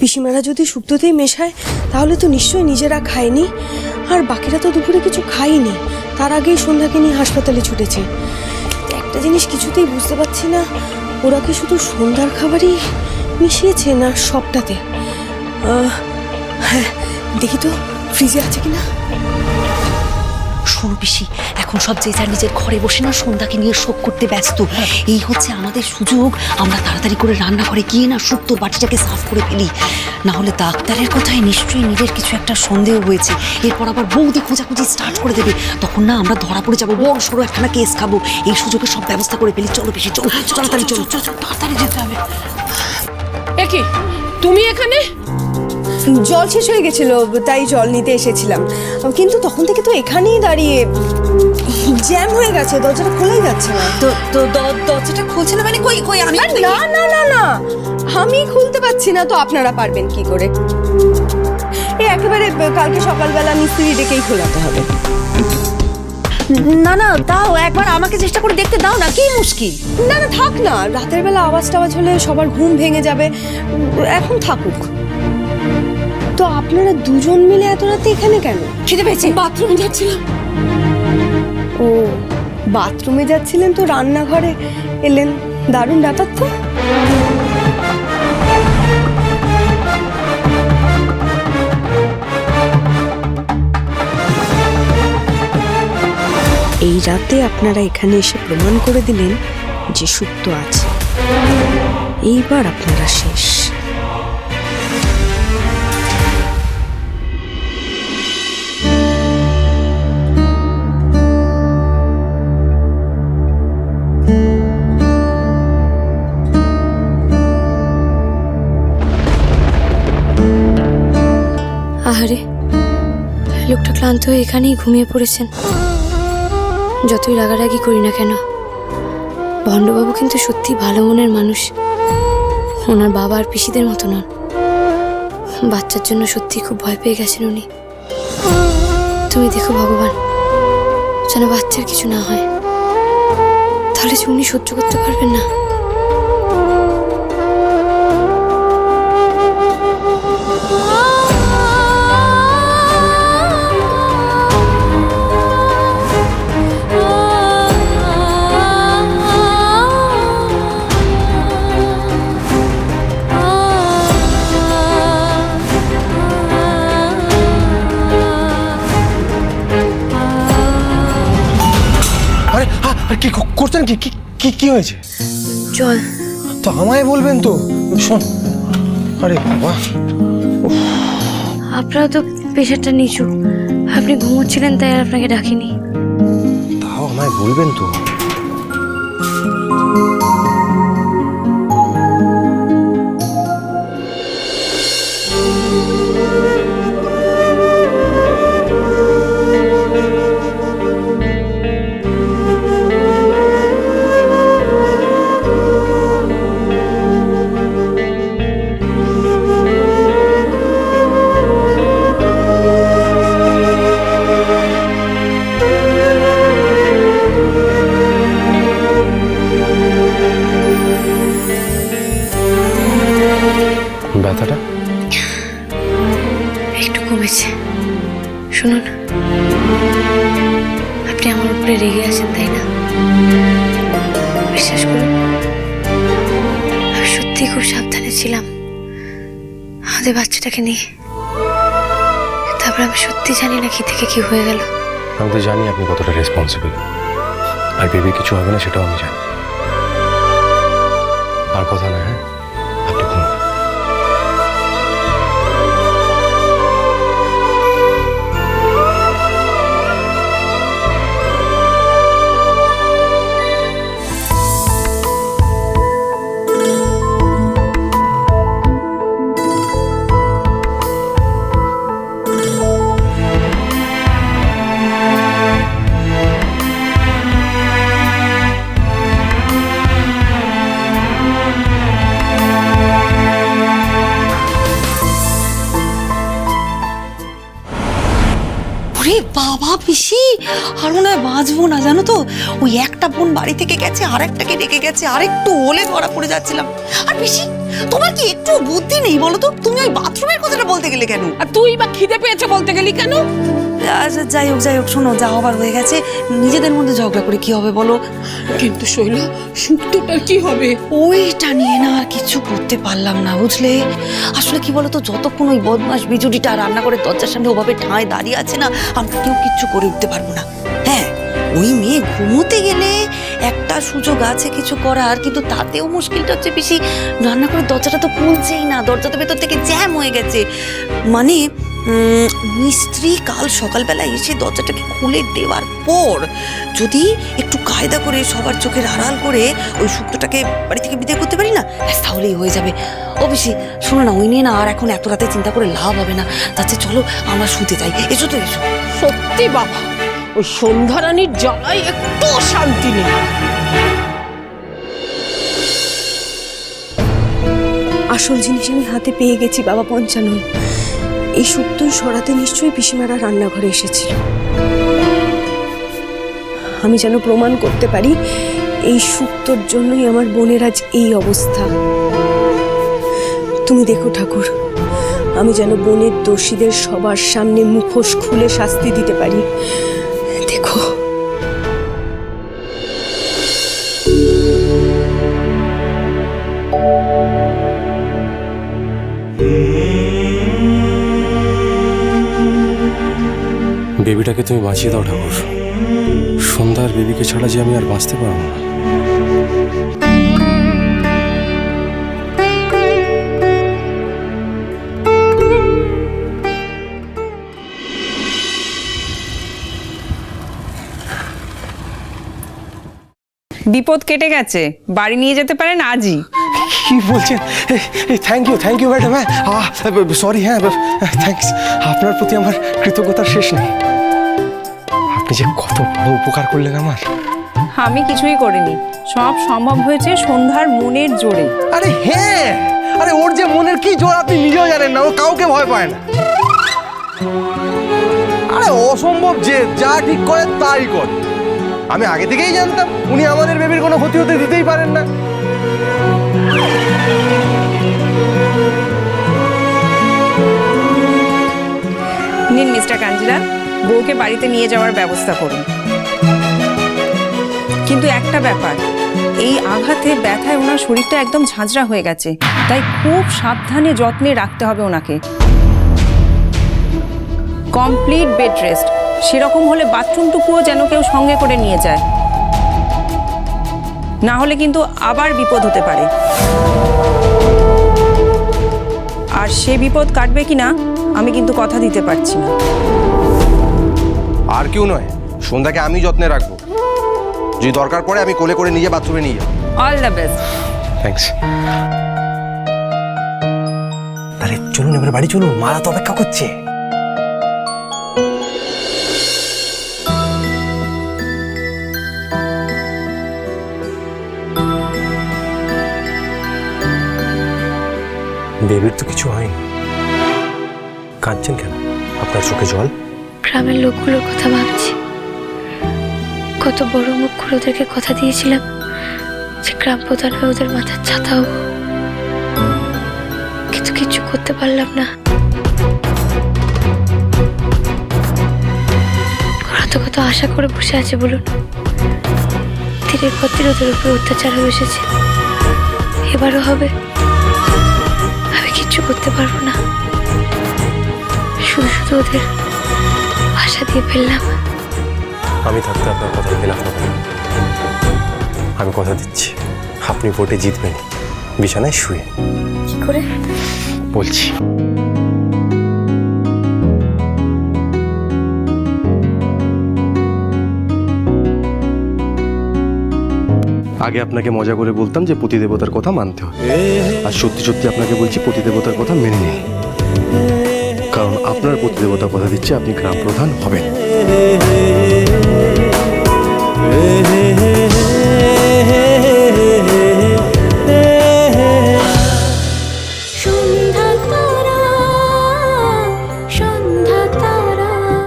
পিসিমারা যদি শুক্তোতেই মেশায়, তাহলে তো নিশ্চয়ই নিজেরা খায়নি। আর বাকিরা তো দুপুরে কিছু খায়নি। তার আগেই সন্ধ্যাকে নিয়ে হাসপাতালে ছুটেছে। একটা জিনিস কিছুতেই বুঝতে পারছি না, ওরা কি শুধু সন্ধ্যার খাবারই মিশিয়েছে না সবটাতে? হ্যাঁ দেখি তো, ফ্রিজে আছে কিনা? শোনো পিসি এখন সব যে যার নিজের ঘরে বসে না সন্ধ্যাকে নিয়ে শোক করতে ব্যস্ত। এই হচ্ছে আমাদের সুযোগ। আমরা তাড়াতাড়ি করে রান্না করে গিয়ে না শুক্তোর বাটিটাকে সাফ করে ফেলি। না হলে ডাক্তারের কথায় নিশ্চয়ই নিজের কিছু একটা সন্দেহ হয়েছে। এরপর আবার বৌদি খোঁজাখুঁজি স্টার্ট করে দেবে। তখন না আমরা ধরা পড়ে যাব বড় সড়ো একখানা কেস খাব। এই সুযোগে সব ব্যবস্থা করে ফেলি। চলো পিসি চলো তাড়াতাড়ি চলো তাড়াতাড়ি যেতে হবে। একি তুমি এখানে? জল শেষ হয়ে গেছিল তাই জল নিতে এসেছিলাম। কিন্তু তখন থেকে তো এখানেই দাঁড়িয়ে জ্যাম হয়ে গেছে দরজাটা খোলাই যাচ্ছে না। তো তো দরজাটা খুলছে না মানে কই কই আমি না না না না। আমি খুলতে পারছি না তো আপনারা পারবেন কি করে? এই একেবারে কালকে সকালবেলা মিস্ত্রি ডেকেই খোলাতে হবে। না না দাও একবার আমাকে চেষ্টা করে দেখতে দাও না কি মুশকিল। না না থাক না রাতের বেলা আওয়াজ টাওয়াজ হলে সবার ঘুম ভেঙে যাবে। এখন থাকুক। আপনারা দুজন মিলে এত রাতে এখানে কেন? খিদে পেয়েছে বাথরুমে যাচ্ছিলাম। ও বাথরুমে যাচ্ছিলেন তো রান্নাঘরে এলেন। দারুণ ব্যাপার তো। এই রাতে আপনারা এখানে এসে প্রমাণ করে দিলেন যে সুপ্ত আছে। এইবার আপনারা শেষ। ক্লান্ত হয়ে এখানেই ঘুমিয়ে পড়েছেন। যতই রাগারাগি করি না কেন, ভণ্ডবাবু কিন্তু সত্যি ভালো মনের মানুষ। ওনার বাবা আর পিসিদের মতো নন। বাচ্চার জন্য সত্যি খুব ভয় পেয়ে গেছেন উনি। তুমি দেখো ভগবান, যেন বাচ্চার কিছু না হয়। তাহলে যে উনি সহ্য করতে পারবেন না। কি করছেন কি? কি কি কি হয়েছে? চল। তো আমায় বলবেন তো। শোন। আরে বাবা। আপনারা তো প্রেশারটা নিচু। আপনি ঘুমোচ্ছিলেন তাই আর আপনাকে ডাকিনি। তাও আমায় বলবেন তো। ব্যথাটা? একটু কমেছে। শুনুন আপনি আমার উপরে রেগে আছেন তাই না? বিশ্বাস করুন। আমি সত্যিই খুব সাবধানে ছিলাম। আমাদের বাচ্চাটাকে নিয়ে। তারপর আমি সত্যি জানি না কি থেকে কি হয়ে গেল। আমি তো জানি আপনি কতটা রেসপন্সিবল আর বেবি কিছু হবে না সেটাও আমি জানি। আর কথা না হ্যাঁ? বাবা পিসি, আর মনে হয় বাঁচবো না, জানো তো? ওই একটা বোন বাড়ি থেকে গেছে আর একটাকে ডেকে গেছে আর একটু ওলে ধরা পড়ে যাচ্ছিলাম। আর পিসি তোমার কি একটু বুদ্ধি নেই বলো তো? তুমি ওই বাথরুমের কথাটা বলতে গেলে কেন? আর তুই বা খিদে পেয়েছে বলতে গেলি কেন? আচ্ছা যাই হোক যাই হোক শোনো যা হবার হয়ে গেছে। নিজেদের মধ্যে ঝগড়া করে কি হবে বলো? কিন্তু শৈল শুক্তোটার কি হবে? ওইটা নিয়ে না আর কিছু করতে পারলাম না বুঝলে? আসলে কি বলতো যতক্ষণ ওই বদমাস বিজুড়িটা রান্না করে দরজার সামনে ওভাবে ঠাঁই দাঁড়িয়ে আছে না আমরা কেউ কিচ্ছু করে উঠতে পারব না। ওই মেয়ে ঘুমোতে গেলে একটা সুযোগ আছে কিছু করার, কিন্তু তাতেও মুশকিলটা হচ্ছে বেশি রান্না করে দরজাটা তো খুলছেই না, দরজাটা ভেতর থেকে জ্যাম হয়ে গেছে। মানে মিস্ত্রি কাল সকালবেলা এসে দরজাটাকে খুলে দেওয়ার পর যদি একটু কায়দা করে সবার চোখের আড়াল করে ওই শুক্তটাকে বাড়ি থেকে বিদায় করতে পারি না? ব্যাস, তাহলেই হয়ে যাবে। বেশি শোনো না, ওই নিয়ে না আর এখন এত রাতে চিন্তা করে লাভ হবে না। তাতে চলো, আমরা শুতে যাই। এসো তো, এসো। সত্যি বাবা ওই সন্ধ্যারানীর জ্বালায় একটু শান্তি নেই। আসল জিনিস আমি হাতে পেয়ে গেছি, বাবা পঞ্চানন। এই শুক্তই সরাতে নিশ্চয়ই পিসিমারা রান্নাঘরে এসেছিল। আমি যেন প্রমাণ করতে পারি, এই শুক্তর জন্যই আমার বোনের আজ এই অবস্থা। তুমি দেখো ঠাকুর, আমি যেন বোনের দোষীদের সবার সামনে মুখোশ খুলে শাস্তি দিতে পারি। বেবিটাকে তুমি বাঁচিয়ে দাও, ঠাকুর। সন্ধ্যার বেবিকে ছাড়া যে আমি আর বাঁচতে পারব না। বিপদ কেটে গেছে। বাড়ি নিয়ে যেতে পারেন আজই। কি বলছেন? Thank you thank you madam হ্যাঁ? সরি হ্যাঁ থ্যাংকস আপনার প্রতি আমার কৃতজ্ঞতার শেষ নেই। আপনি যে কত বড় উপকার করলেন আমার। আমি কিছুই করিনি। সব সম্ভব হয়েছে সন্ধ্যার মনের জোরে। আরে হ্যাঁ! আরে ওর যে মনের কি জোর আপনি নিজেও জানেন না ও কাউকে ভয় পায় না। আরে অসম্ভব যে যা ঠিক করে তাই কর। আমি আগে থেকেই জানতাম উনি আমাদের বেবির কোনো ক্ষতি হতে দিতেই পারেন না। নিন মিস্টার কাঞ্জিলাল, বউকে বাড়িতে নিয়ে যাওয়ার ব্যবস্থা করুন। কিন্তু একটা ব্যাপার, এই আঘাতে ব্যথায় ওনার শরীরটা একদম ঝাঁঝরা হয়ে গেছে, তাই খুব সাবধানে যত্নে রাখতে হবে ওনাকে। কমপ্লিট বেড রেস্ট, সেরকম হলে বাথরুমটুকুও যেন কেউ সঙ্গে করে নিয়ে যায়। না হলে কিন্তু আবার বিপদ হতে পারে। আর সে বিপদ কাটবে কিনা আমি কিন্তু কথা দিতে পারছি না। আর কেউ নয় সন্ধ্যাকে আমি যত্নে রাখব। যদি দরকার পড়ে আমি কোলে করে নিজে বাথরুমে নিয়ে যাব। অল দ্য বেস্ট থ্যাঙ্কস তাহলে চলুন এবার বাড়ি চলুন মারা তো অপেক্ষা করছে। বেবির তো কিছু হয়নি। কাঁদছেন কেন? আপনার চোখে জল? গ্রামের লোকগুলোর কথা ভাবছি। কত বড় মুখ করে ওদেরকে কথা দিয়েছিলাম যে গ্রাম প্রধান হয়ে ওদের মাথার ছাতা হব। কিন্তু কিছু করতে পারলাম না। ওরা তো কত আশা করে বসে আছে বলুন। ধীরে পর ধীরে ওদের উপরে অত্যাচার হয়ে এসেছে। এবারও হবে। কিচ্ছু করতে পারব না। শুধু শুধু ওদের আশা দিয়ে ফেললাম। আমি থাকতে আপনার কথা খেলাফ হবে না। আমি কথা দিচ্ছি। আপনি ভোটে জিতবেন। বিছানায় শুয়ে। কি করে? বলছি। আগে আপনাকে মজা করে বলতাম যে পতিদেবতার কথা মানতে হয় আর সত্যি সত্যি আপনাকে বলছি, পতিদেবতার কথা মেনে নিন। কারণ আপনার পতিদেবতা কথা দিচ্ছে আপনি গ্রাম প্রধান হবেন।